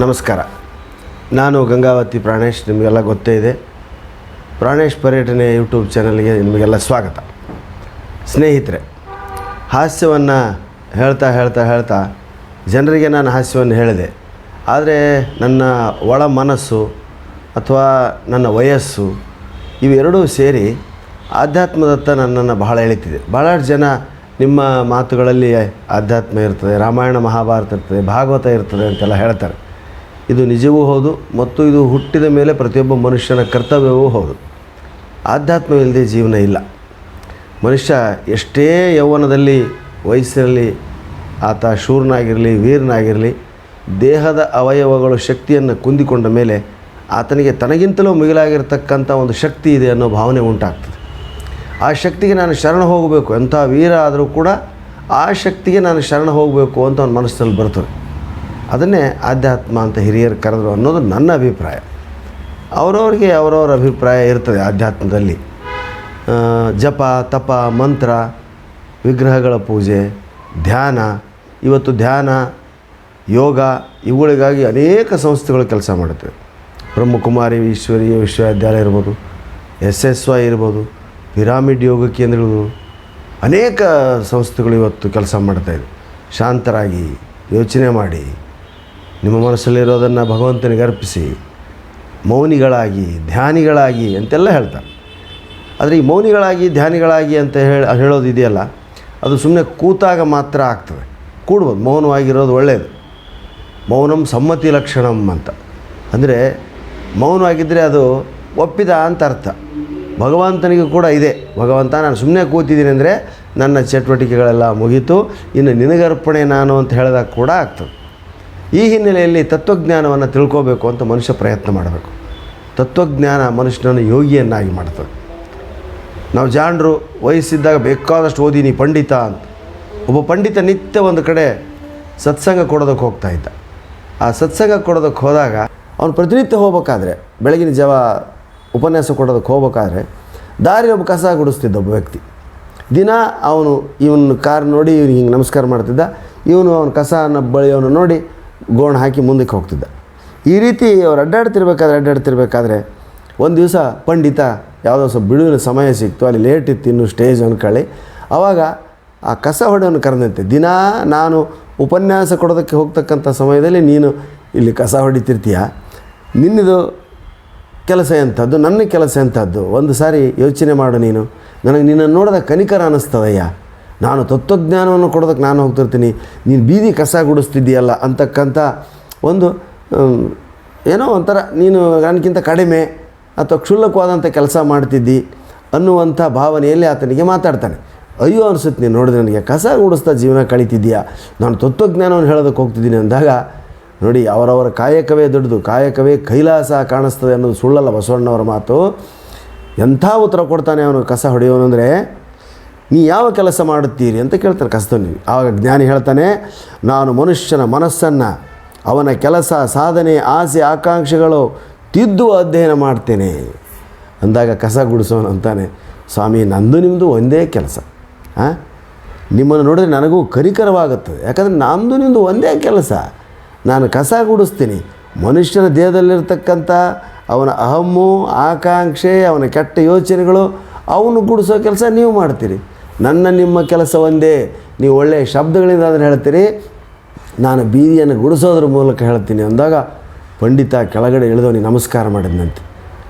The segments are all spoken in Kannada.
ನಮಸ್ಕಾರ. ನಾನು ಗಂಗಾವತಿ ಪ್ರಾಣೇಶ್, ನಿಮಗೆಲ್ಲ ಗೊತ್ತೇ ಇದೆ. ಪ್ರಾಣೇಶ್ ಪರ್ಯಟನೆ ಯೂಟ್ಯೂಬ್ ಚಾನಲ್ಗೆ ನಿಮಗೆಲ್ಲ ಸ್ವಾಗತ. ಸ್ನೇಹಿತರೆ, ಹಾಸ್ಯವನ್ನು ಹೇಳ್ತಾ ಹೇಳ್ತಾ ಹೇಳ್ತಾ ಜನರಿಗೆ ನಾನು ಹಾಸ್ಯವನ್ನು ಹೇಳಿದೆ. ಆದರೆ ನನ್ನ ಒಳ ಮನಸ್ಸು ಅಥವಾ ನನ್ನ ವಯಸ್ಸು ಇವೆರಡೂ ಸೇರಿ ಆಧ್ಯಾತ್ಮದತ್ತ ನನ್ನನ್ನು ಬಹಳ ಎಳಿತಿದೆ. ಭಾಳಷ್ಟು ಜನ ನಿಮ್ಮ ಮಾತುಗಳಲ್ಲಿ ಆಧ್ಯಾತ್ಮ ಇರ್ತದೆ, ರಾಮಾಯಣ ಮಹಾಭಾರತ ಇರ್ತದೆ, ಭಾಗವತ ಇರ್ತದೆ ಅಂತೆಲ್ಲ ಹೇಳ್ತಾರೆ. ಇದು ನಿಜವೂ ಹೌದು ಮತ್ತು ಇದು ಹುಟ್ಟಿದ ಮೇಲೆ ಪ್ರತಿಯೊಬ್ಬ ಮನುಷ್ಯನ ಕರ್ತವ್ಯವೂ ಹೌದು. ಆಧ್ಯಾತ್ಮವಿಲ್ಲದೆ ಜೀವನ ಇಲ್ಲ. ಮನುಷ್ಯ ಎಷ್ಟೇ ಯೌವನದಲ್ಲಿ ವಯಸ್ಸಿರಲಿ ಆತ ಶೂರನಾಗಿರಲಿ, ವೀರನಾಗಿರಲಿ, ದೇಹದ ಅವಯವಗಳು, ಶಕ್ತಿಯನ್ನು ಕುಂದಿಕೊಂಡ ಮೇಲೆ ಆತನಿಗೆ ತನಗಿಂತಲೂ ಮಿಗಿಲಾಗಿರ್ತಕ್ಕಂಥ ಒಂದು ಶಕ್ತಿ ಇದೆ ಅನ್ನೋ ಭಾವನೆ ಉಂಟಾಗ್ತದೆ. ಆ ಶಕ್ತಿಗೆ ನಾನು ಶರಣ ಹೋಗಬೇಕು, ಎಂಥ ವೀರ ಆದರೂ ಕೂಡ ಆ ಶಕ್ತಿಗೆ ನಾನು ಶರಣ ಹೋಗಬೇಕು ಅಂತ ಅವನ ಮನಸ್ಸಲ್ಲಿ ಬರ್ತದೆ. ಅದನ್ನೇ ಆಧ್ಯಾತ್ಮ ಅಂತ ಹಿರಿಯರು ಕರೆದ್ರು ಅನ್ನೋದು ನನ್ನ ಅಭಿಪ್ರಾಯ. ಅವರವ್ರಿಗೆ ಅವರವ್ರ ಅಭಿಪ್ರಾಯ ಇರ್ತದೆ ಆಧ್ಯಾತ್ಮದಲ್ಲಿ. ಜಪ, ತಪ, ಮಂತ್ರ, ವಿಗ್ರಹಗಳ ಪೂಜೆ, ಧ್ಯಾನ, ಇವತ್ತು ಧ್ಯಾನ, ಯೋಗ ಇವುಗಳಿಗಾಗಿ ಅನೇಕ ಸಂಸ್ಥೆಗಳು ಕೆಲಸ ಮಾಡುತ್ತವೆ. ಬ್ರಹ್ಮಕುಮಾರಿ ಈಶ್ವರೀಯ ವಿಶ್ವವಿದ್ಯಾಲಯ ಇರ್ಬೋದು ಎಸ್ ಎಸ್ ವೈ ಇರ್ಬೋದು, ಪಿರಾಮಿಡ್ ಯೋಗ ಕೇಂದ್ರಗಳು ಅನೇಕ ಸಂಸ್ಥೆಗಳು ಇವತ್ತು ಕೆಲಸ ಮಾಡ್ತಾಯಿದೆ ಶಾಂತರಾಗಿ ಯೋಚನೆ ಮಾಡಿ ನಿಮ್ಮ ಮನಸ್ಸಲ್ಲಿರೋದನ್ನು ಭಗವಂತನಿಗೆ ಅರ್ಪಿಸಿ, ಮೌನಿಗಳಾಗಿ, ಧ್ಯಾನಿಗಳಾಗಿ ಅಂತೆಲ್ಲ ಹೇಳ್ತಾರೆ. ಆದರೆ ಈ ಮೌನಿಗಳಾಗಿ, ಧ್ಯಾನಿಗಳಾಗಿ ಅಂತ ಹೇಳಿ, ಹೇಳೋದು ಇದೆಯಲ್ಲ, ಅದು ಸುಮ್ಮನೆ ಕೂತಾಗ ಮಾತ್ರ ಆಗ್ತದೆ. ಕೂಡ್ಬೋದು, ಮೌನವಾಗಿರೋದು ಒಳ್ಳೆಯದು ಮೌನಂ ಸಮ್ಮತಿ ಲಕ್ಷಣಂ ಅಂತ. ಅಂದರೆ ಮೌನವಾಗಿದ್ದರೆ ಅದು ಒಪ್ಪಿದ ಅಂತ ಅರ್ಥ. ಭಗವಂತನಿಗೂ ಕೂಡ ಇದೆ. ಭಗವಂತ, ನಾನು ಸುಮ್ಮನೆ ಕೂತಿದ್ದೀನಿ ಅಂದರೆ ನನ್ನ ಚಟುವಟಿಕೆಗಳೆಲ್ಲ ಮುಗೀತು, ಇನ್ನು ನಿನಗರ್ಪಣೆ ನಾನು ಅಂತ ಹೇಳಿದಾಗ ಕೂಡ ಆಗ್ತದೆ. ಈ ಹಿನ್ನೆಲೆಯಲ್ಲಿ ತತ್ವಜ್ಞಾನವನ್ನು ತಿಳ್ಕೋಬೇಕು ಅಂತ ಮನುಷ್ಯ ಪ್ರಯತ್ನ ಮಾಡಬೇಕು. ತತ್ವಜ್ಞಾನ ಮನುಷ್ಯನನ್ನು ಯೋಗಿಯನ್ನಾಗಿ ಮಾಡ್ತದೆ. ನಾವು ಜಾಣರು ವಯಸ್ಸಿದ್ದಾಗ ಬೇಕಾದಷ್ಟು ಓದಿನಿ ಪಂಡಿತ ಅಂತ. ಒಬ್ಬ ಪಂಡಿತ ನಿತ್ಯ ಒಂದು ಕಡೆ ಸತ್ಸಂಗ ಕೊಡೋದಕ್ಕೆ ಹೋಗ್ತಾ ಇದ್ದ. ಆ ಸತ್ಸಂಗ ಕೊಡೋದಕ್ಕೆ ಹೋದಾಗ ಅವನು ಪ್ರತಿನಿತ್ಯ ಹೋಗ್ಬೇಕಾದ್ರೆ, ಬೆಳಗಿನ ಜಾವ ಉಪನ್ಯಾಸ ಕೊಡೋದಕ್ಕೆ ಹೋಗ್ಬೇಕಾದ್ರೆ ದಾರಿ ಒಬ್ಬ ಕಸ ಗುಡಿಸ್ತಿದ್ದ ಒಬ್ಬ ವ್ಯಕ್ತಿ. ದಿನ ಅವನು ಇವನು ಕಾರ್ ನೋಡಿ, ಇವನಿಗೆ ಹಿಂಗೆ ನಮಸ್ಕಾರ ಮಾಡ್ತಿದ್ದ. ಇವನು ಅವನ ಕಸನ ಬಳಿಯವನು ನೋಡಿ ಗೋಣ ಹಾಕಿ ಮುಂದಕ್ಕೆ ಹೋಗ್ತಿದ್ದ. ಈ ರೀತಿ ಅವ್ರು ಅಡ್ಡಾಡ್ತಿರ್ಬೇಕಾದ್ರೆ ಅಡ್ಡಾಡ್ತಿರ್ಬೇಕಾದ್ರೆ ಒಂದು ದಿವಸ ಪಂಡಿತ ಯಾವುದೋ ಸ್ವಲ್ಪ ಬಿಡುವಿನ ಸಮಯ ಸಿಕ್ತು, ಅಲ್ಲಿ ಲೇಟ್ ಇತ್ತು, ಇನ್ನು ಸ್ಟೇಜ್ ಅಂದ್ಕೊಳ್ಳಿ ಆವಾಗ ಆ ಕಸ ಹೊಡೆಯನ್ನು ಕರೆದಂತೆ, ದಿನ ನಾನು ಉಪನ್ಯಾಸ ಕೊಡೋದಕ್ಕೆ ಹೋಗ್ತಕ್ಕಂಥ ಸಮಯದಲ್ಲಿ ನೀನು ಇಲ್ಲಿ ಕಸ ಹೊಡಿತಿರ್ತೀಯ? ನಿನ್ನದು ಕೆಲಸ ಎಂಥದ್ದು? ನನ್ನ ಕೆಲಸ ಎಂಥದ್ದು? ಒಂದು ಸಾರಿ ಯೋಚನೆ ಮಾಡು ನೀನು. ನನಗೆ ನಿನ್ನನ್ನು ನೋಡಿದ ಕನಿಕರ ಅನ್ನಿಸ್ತದಯ್ಯ ನಾನು ತತ್ವಜ್ಞಾನವನ್ನು ಕೊಡೋದಕ್ಕೆ ನಾನು ಹೋಗ್ತಿರ್ತೀನಿ, ನೀನು ಬೀದಿ ಕಸ ಗುಡಿಸ್ತಿದ್ದೀಯಲ್ಲ ಅಂತಕ್ಕಂಥ ಒಂದು ಏನೋ ಒಂಥರ ನೀನು ನನಗಿಂತ ಕಡಿಮೆ ಅಥವಾ ಕ್ಷುಲ್ಲಕವಾದಂಥ ಕೆಲಸ ಮಾಡ್ತಿದ್ದಿ ಅನ್ನುವಂಥ ಭಾವನೆಯಲ್ಲಿ ಆತನಿಗೆ ಮಾತಾಡ್ತಾನೆ. ಅಯ್ಯೋ ಅನಿಸುತ್ತೆ, ನೀನು ನೋಡಿದ್ರೆ ನನಗೆ ಕಸ ಗುಡಿಸ್ತಾ ಜೀವನ ಕಳೀತಿದ್ದೀಯಾ? ನಾನು ತತ್ವಜ್ಞಾನವನ್ನು ಹೇಳೋದಕ್ಕೆ ಹೋಗ್ತಿದ್ದೀನಿ ಅಂದಾಗ, ನೋಡಿ, ಅವರವರ ಕಾಯಕವೇ ದೊಡ್ಡದು, ಕಾಯಕವೇ ಕೈಲಾಸ ಕಾಣಿಸ್ತದೆ ಅನ್ನೋದು ಸುಳ್ಳಲ್ಲ ಬಸವಣ್ಣವರ ಮಾತು. ಎಂಥ ಉತ್ತರ ಕೊಡ್ತಾನೆ ಅವನು ಕಸ ಹೊಡೆಯೋನು ಅಂದರೆ ನೀ ಯಾವ ಕೆಲಸ ಮಾಡುತ್ತೀರಿ ಅಂತ ಕೇಳ್ತಾರೆ ಕಸ್ತವನಿಗೆ ಆವಾಗ ಜ್ಞಾನಿ ಹೇಳ್ತಾನೆ, ನಾನು ಮನುಷ್ಯನ ಮನಸ್ಸನ್ನು, ಅವನ ಕೆಲಸ, ಸಾಧನೆ, ಆಸೆ, ಆಕಾಂಕ್ಷೆಗಳು ತಿದ್ದು ಅಧ್ಯಯನ ಮಾಡ್ತೇನೆ. ಅಂದಾಗ ಕಸ ಗುಡಿಸೋನು ಅಂತಾನೆ, ಸ್ವಾಮಿ, ನಂದು ನಿಮ್ಮದು ಒಂದೇ ಕೆಲಸ. ಹಾಂ ನಿಮ್ಮನ್ನು ನೋಡಿದ್ರೆ ನನಗೂ ಕರಿಕರವಾಗುತ್ತದೆ. ಯಾಕಂದರೆ ನಂದು ನಿಮ್ಮದು ಒಂದೇ ಕೆಲಸ. ನಾನು ಕಸ ಗುಡಿಸ್ತೀನಿ. ಮನುಷ್ಯನ ದೇಹದಲ್ಲಿರ್ತಕ್ಕಂಥ ಅವನ ಅಹಮ್ಮು, ಆಕಾಂಕ್ಷೆ, ಅವನ ಕೆಟ್ಟ ಯೋಚನೆಗಳು, ಅವನು ಗುಡಿಸೋ ಕೆಲಸ ನೀವು ಮಾಡ್ತೀರಿ. ನನ್ನ ನಿಮ್ಮ ಕೆಲಸ ಒಂದೇ. ನೀವು ಒಳ್ಳೆಯ ಶಬ್ದಗಳಿಂದ ಅದನ್ನು ಹೇಳ್ತೀರಿ. ನಾನು ಬೀದಿಯನ್ನು ಗುಡಿಸೋದ್ರ ಮೂಲಕ ಹೇಳ್ತೀನಿ ಅಂದಾಗ ಪಂಡಿತ ಕೆಳಗಡೆ ಇಳಿದವನಿಗೆ ನಮಸ್ಕಾರ ಮಾಡಿದ್ನಂತೆ.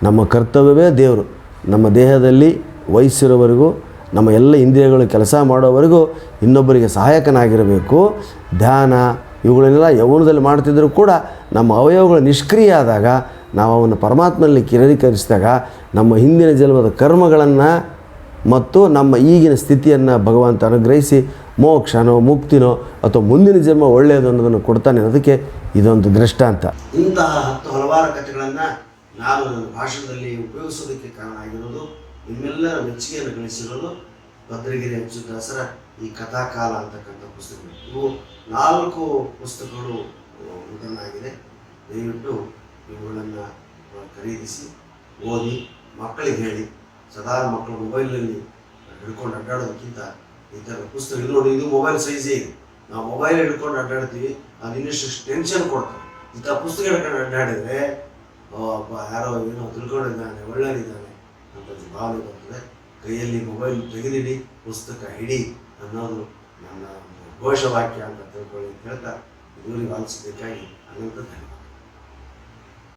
ನಮ್ಮ ಕರ್ತವ್ಯವೇ ದೇವರು. ನಮ್ಮ ದೇಹದಲ್ಲಿ ವಯಸ್ಸಿರೋವರೆಗೂ, ನಮ್ಮ ಎಲ್ಲ ಇಂದ್ರಿಯಗಳು ಕೆಲಸ ಮಾಡೋವರೆಗೂ ಇನ್ನೊಬ್ಬರಿಗೆ ಸಹಾಯಕನಾಗಿರಬೇಕು. ಧ್ಯಾನ, ಇವುಗಳನ್ನೆಲ್ಲ ಯೌವನದಲ್ಲಿ ಮಾಡ್ತಿದ್ದರೂ ಕೂಡ ನಮ್ಮ ಅವಯವಗಳು ನಿಷ್ಕ್ರಿಯ ಆದಾಗ, ನಾವು ಅವನ್ನು ಪರಮಾತ್ಮನಲ್ಲಿ ಕಿರಣೀಕರಿಸಿದಾಗ ನಮ್ಮ ಹಿಂದಿನ ಜನ್ಮದ ಕರ್ಮಗಳನ್ನು ಮತ್ತು ನಮ್ಮ ಈಗಿನ ಸ್ಥಿತಿಯನ್ನು ಭಗವಂತ ಅನುಗ್ರಹಿಸಿ, ಮೋಕ್ಷನೋ, ಮುಕ್ತಿನೋ, ಅಥವಾ ಮುಂದಿನ ಜನ್ಮ ಒಳ್ಳೆಯದು ಅನ್ನೋದನ್ನು ಕೊಡ್ತಾನೆ ಅದಕ್ಕೆ ಇದೊಂದು ದೃಷ್ಟಾಂತ. ಇಂತಹ ಹತ್ತು ಹಲವಾರು ಕಥೆಗಳನ್ನು ನಾನು ನನ್ನ ಭಾಷಣದಲ್ಲಿ ಉಪಯೋಗಿಸೋದಕ್ಕೆ ಕಾರಣ ಆಗಿರೋದು, ನಿಮ್ಮೆಲ್ಲರ ಮೆಚ್ಚುಗೆಯನ್ನು ಗಳಿಸಿರೋದು ಭದ್ರಗಿರಿ ಅಚ್ಯುತಾಸರ ಈ ಕಥಾಕಾಲ ಅಂತಕ್ಕಂಥ ಪುಸ್ತಕಗಳು. ಇವು ನಾಲ್ಕು ಪುಸ್ತಕಗಳು ಇದನ್ನಾಗಿದೆ ದಯವಿಟ್ಟು ಇವುಗಳನ್ನು ಖರೀದಿಸಿ, ಓದಿ, ಮಕ್ಕಳಿಗೆ ಹೇಳಿ. ಸದಾ ಮಕ್ಕಳು ಮೊಬೈಲಲ್ಲಿ ಹಿಡ್ಕೊಂಡು ಅಡ್ಡಾಡೋದಕ್ಕಿಂತ ಈ ಥರ ಪುಸ್ತಕ ಇದು ನೋಡಿ ಇದು ಮೊಬೈಲ್ ಸೈಜೇ ಇದೆ. ನಾವು ಮೊಬೈಲ್ ಹಿಡ್ಕೊಂಡು ಅಡ್ಡಾಡ್ತೀವಿ, ಅದು ಇನ್ನಷ್ಟು ಟೆನ್ಷನ್ ಕೊಡ್ತಾರೆ ಇಂಥ ಪುಸ್ತಕ ಹಿಡ್ಕೊಂಡು ಅಡ್ಡಾಡಿದ್ರೆ ಯಾರೋ ಏನೋ ತಿಳ್ಕೊಂಡಿದ್ದಾನೆ ಒಳ್ಳೆಯದಿದ್ದಾನೆ ಅಂತ ಭಾವನೆ ಬರ್ತದೆ. ಕೈಯಲ್ಲಿ ಮೊಬೈಲ್ ತೆಗೆದಿಡಿ, ಪುಸ್ತಕ ಹಿಡಿ ಅನ್ನೋದು ನನ್ನ ಘೋಷವಾಕ್ಯ ಅಂತ ತಿಳ್ಕೊಳ್ಳಿ ಅಂತ ಹೇಳ್ತಾ ಇದುವರೆಗೆ ಆಲಿಸಿದ್ದಕ್ಕಾಗಿ ಅನಂತ